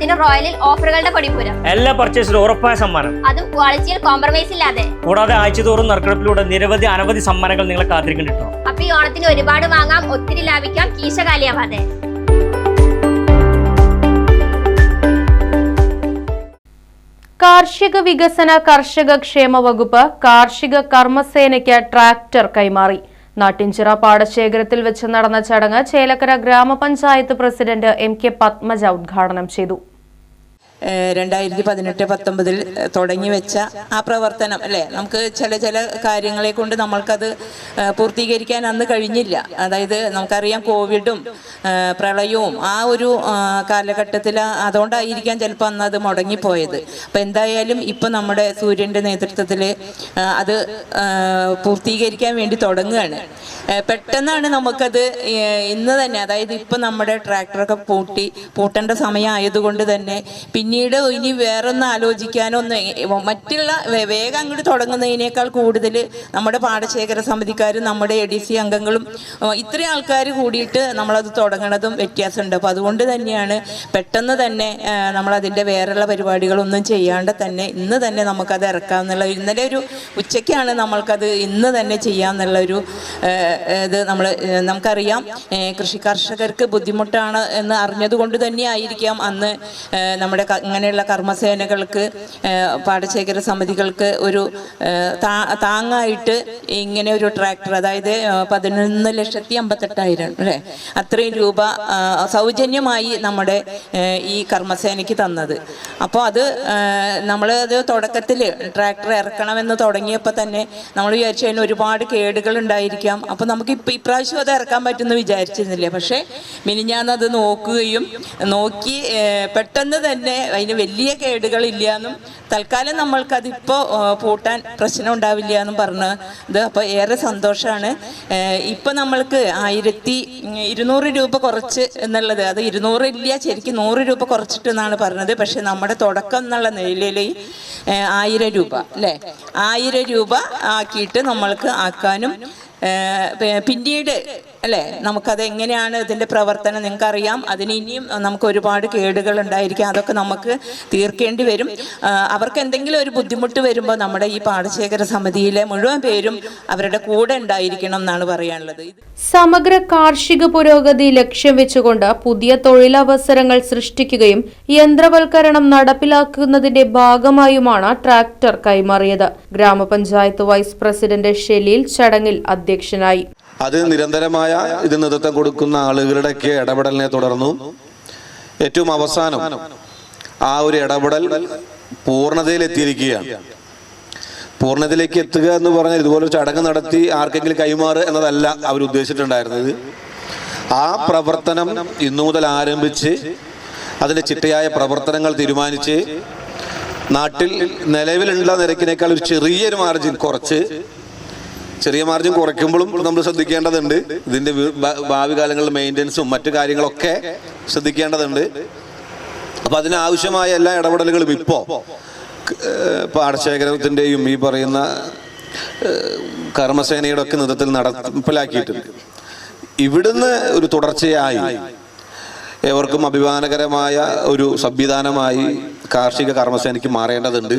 ഓണത്തിന് റോയലിൽ ഓഫറുകളുടെ പടിപ്പുരം. എല്ലാ പർച്ചേസിലും ഉറപ്പായ സമ്മാനം. അതും ക്വാളിറ്റിയിൽ കോംപ്രമൈസ് ഇല്ലാതെ. കൂടാതെ ആഴ്ചതോറും നറുക്കെടുപ്പിലൂടെ നിരവധി അനവധി സമ്മാനങ്ങൾ നിങ്ങളെ കാത്തിരിക്കുന്നുണ്ടോ അപ്പൊ ഈ ഓണത്തിന് ഒരുപാട് വാങ്ങാം ഒത്തിരി ലാഭിക്കാം. കീശ കാലിയാവാതെ. കാർഷിക വികസന കർഷക ക്ഷേമ വകുപ്പ് കാർഷിക കർമ്മസേനയ്ക്ക് ട്രാക്ടർ കൈമാറി. നാട്ടിൻചിറ പാടശേഖരത്തിൽ വെച്ച് നടന്ന ചടങ്ങ് ചേലക്കര ഗ്രാമപഞ്ചായത്ത് പ്രസിഡന്റ് എം കെ പത്മജ ഉദ്ഘാടനം ചെയ്തു. രണ്ടായിരത്തി പതിനെട്ട് പത്തൊമ്പതിൽ തുടങ്ങി വെച്ച ആ പ്രവർത്തനം അല്ലേ? നമുക്ക് ചില ചില കാര്യങ്ങളെ കൊണ്ട് നമ്മൾക്കത് പൂർത്തീകരിക്കാൻ അന്ന് കഴിഞ്ഞില്ല. അതായത് നമുക്കറിയാം കോവിഡും പ്രളയവും ആ ഒരു കാലഘട്ടത്തിൽ അതുകൊണ്ടായിരിക്കാം ചിലപ്പോൾ അന്ന് അത് മുടങ്ങിപ്പോയത്. അപ്പം എന്തായാലും ഇപ്പം നമ്മുടെ സൂര്യന്റെ നേതൃത്വത്തിൽ അത് പൂർത്തീകരിക്കാൻ വേണ്ടി തുടങ്ങുകയാണ്. പെട്ടെന്നാണ് നമുക്കത് ഇന്ന് തന്നെ അതായത് ഇപ്പം നമ്മുടെ ട്രാക്ടറൊക്കെ പൂട്ടി പൂട്ടേണ്ട സമയമായതുകൊണ്ട് തന്നെ പിന്നീട് ഇനി വേറൊന്ന് ആലോചിക്കാനോ ഒന്ന് മറ്റുള്ള വേഗം അങ്ങോട്ട് തുടങ്ങുന്നതിനേക്കാൾ കൂടുതൽ നമ്മുടെ പാടശേഖര സമിതിക്കാരും നമ്മുടെ എ ഡി സി അംഗങ്ങളും ഇത്രയും ആൾക്കാർ കൂടിയിട്ട് നമ്മളത് തുടങ്ങണതും വ്യത്യാസമുണ്ട്. അപ്പോൾ അതുകൊണ്ട് തന്നെയാണ് പെട്ടെന്ന് തന്നെ നമ്മളതിന്റെ വേറെയുള്ള പരിപാടികളൊന്നും ചെയ്യാണ്ട് തന്നെ ഇന്ന് തന്നെ നമുക്കത് ഇറക്കാമെന്നുള്ള ഇന്നലെ ഒരു ഉച്ചയ്ക്കാണ് നമ്മൾക്കത് ഇന്ന് തന്നെ ചെയ്യാമെന്നുള്ളൊരു ഇത് നമ്മൾ നമുക്കറിയാം. കൃഷി കർഷകർക്ക് ബുദ്ധിമുട്ടാണ് എന്ന് അറിഞ്ഞതുകൊണ്ട് തന്നെ ആയിരിക്കാം അന്ന് നമ്മുടെ ഇങ്ങനെയുള്ള കർമ്മസേനകൾക്ക് പാടശേഖര സമിതികൾക്ക് ഒരു താങ്ങായിട്ട് ഇങ്ങനെ ഒരു ട്രാക്ടർ അതായത് പതിനൊന്ന് ലക്ഷത്തി അമ്പത്തെട്ടായിരം അല്ലേ? അത്രയും രൂപ സൗജന്യമായി നമ്മുടെ ഈ കർമ്മസേനയ്ക്ക് തന്നത്. അപ്പോൾ അത് നമ്മൾ അത് തുടക്കത്തിൽ ട്രാക്ടർ ഇറക്കണമെന്ന് തുടങ്ങിയപ്പോൾ തന്നെ നമ്മൾ വിചാരിച്ചു അതിന് ഒരുപാട് കേടുകൾ ഉണ്ടായിരിക്കാം. അപ്പോൾ നമുക്ക് ഇപ്പം ഇപ്രാവശ്യം അത് ഇറക്കാൻ പറ്റുമെന്ന് വിചാരിച്ചിരുന്നില്ല. പക്ഷേ മിനിഞ്ഞാന്ന് അത് നോക്കുകയും നോക്കി പെട്ടെന്ന് തന്നെ അതിന് വലിയ കേടുകളില്ല എന്നും തൽക്കാലം നമ്മൾക്കതിപ്പോൾ പൂട്ടാൻ പ്രശ്നം ഉണ്ടാവില്ല എന്നും പറഞ്ഞു ഇത് അപ്പോൾ ഏറെ സന്തോഷമാണ് ഇപ്പം നമ്മൾക്ക് ആയിരത്തി ഇരുന്നൂറ് രൂപ കുറച്ച് എന്നുള്ളത് അത് ഇരുന്നൂറ് ഇല്ല ശരിക്കും നൂറ് രൂപ കുറച്ചിട്ട് എന്നാണ് പറഞ്ഞത്. പക്ഷേ നമ്മുടെ തുടക്കം എന്നുള്ള നിലയിൽ ആയിരം രൂപ അല്ലേ? ആയിരം രൂപ ആക്കിയിട്ട് നമ്മൾക്ക് ആക്കാനും പിന്നീട് അല്ലേ നമുക്കത് എങ്ങനെയാണ് ഇതിന്റെ പ്രവർത്തനം നിങ്ങൾക്കറിയാം. അതിന് ഇനിയും നമുക്ക് ഒരുപാട് കേടുകൾ ഉണ്ടായിരിക്കാം. അതൊക്കെ നമുക്ക് തീർക്കേണ്ടി വരും. അവർക്ക് എന്തെങ്കിലും ഒരു ബുദ്ധിമുട്ട് വരുമ്പോൾ നമ്മുടെ ഈ പാടശേഖര സമിതിയിലെ മുഴുവൻ പേരും അവരുടെ കൂടെ ഉണ്ടായിരിക്കണം എന്നാണ് പറയാനുള്ളത്. സമഗ്ര കാർഷിക പുരോഗതി ലക്ഷ്യം വെച്ചുകൊണ്ട് പുതിയ തൊഴിലവസരങ്ങൾ സൃഷ്ടിക്കുകയും യന്ത്രവൽക്കരണം നടപ്പിലാക്കുന്നതിന്റെ ഭാഗമായുമാണ് ട്രാക്ടർ കൈമാറിയത്. ഗ്രാമപഞ്ചായത്ത് വൈസ് പ്രസിഡന്റ് ഷെലീൽ ചടങ്ങിൽ അധ്യക്ഷനായി. അത് നിരന്തരമായ ഇത് നേതൃത്വം കൊടുക്കുന്ന ആളുകളുടെയൊക്കെ ഇടപെടലിനെ തുടർന്നു. ഏറ്റവും അവസാനം ആ ഒരു ഇടപെടൽ പൂർണതയിലെത്തിയിരിക്കുകയാണ്. പൂർണതയിലേക്ക് എത്തുക എന്ന് പറഞ്ഞാൽ ഇതുപോലെ ചടങ്ങ് നടത്തി ആർക്കെങ്കിലും കൈമാറുക എന്നതല്ല അവർ ഉദ്ദേശിച്ചിട്ടുണ്ടായിരുന്നത്. ആ പ്രവർത്തനം ഇന്നു മുതൽ ആരംഭിച്ച് അതിന്റെ ചിട്ടയായ പ്രവർത്തനങ്ങൾ തീരുമാനിച്ച് നാട്ടിൽ നിലവിലുള്ള നിരക്കിനേക്കാൾ ഒരു ചെറിയൊരു മാർജിൻ കുറച്ച് ചെറിയ മാർജിൻ കുറയ്ക്കുമ്പോഴും നമ്മൾ ശ്രദ്ധിക്കേണ്ടതുണ്ട്. ഇതിന്റെ ഭാവി കാലങ്ങളിൽ മെയിന്റനൻസും മറ്റു കാര്യങ്ങളൊക്കെ ശ്രദ്ധിക്കേണ്ടതുണ്ട്. അപ്പോൾ അതിനാവശ്യമായ എല്ലാ ഇടപെടലുകളും ഇപ്പോൾ പാടശേഖരത്തിന്റെയും ഈ പറയുന്ന കർമ്മസേനയുടെ ഒക്കെ നേതൃത്വത്തിൽ നടപ്പിലാക്കിയിട്ടുണ്ട്. ഇവിടുന്ന് ഒരു തുടർച്ചയായി ഏവർക്കും അഭിമാനകരമായ ഒരു സംവിധാനമായി കാർഷിക കർമ്മസേനയ്ക്ക് മാറേണ്ടതുണ്ട്.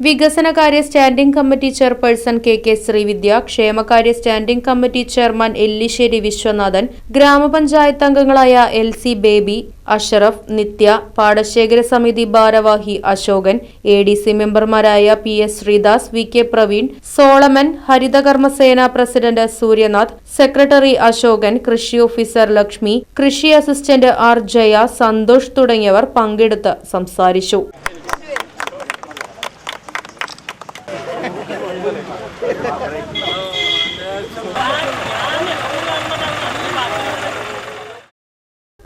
വികസനകാര്യ standing committee chairperson K K Sreevidya ക്ഷേമകാര്യ standing committee chairman Ellissery Viswanathan ഗ്രാമപഞ്ചായത്ത് അംഗങ്ങളായ എൽ സി ബേബി അഷറഫ് നിത്യ പാടശേഖര സമിതി ഭാരവാഹി അശോകൻ എ ഡി സി മെമ്പർമാരായ P S Sreedas V K Praveen Solomon Harithakarmasena president Sooryanath secretary Asokan കൃഷി ഓഫീസർ ലക്ഷ്മി കൃഷി അസിസ്റ്റന്റ് ആർ ജയ സന്തോഷ് തുടങ്ങിയവർ പങ്കെടുത്ത് സംസാരിച്ചു.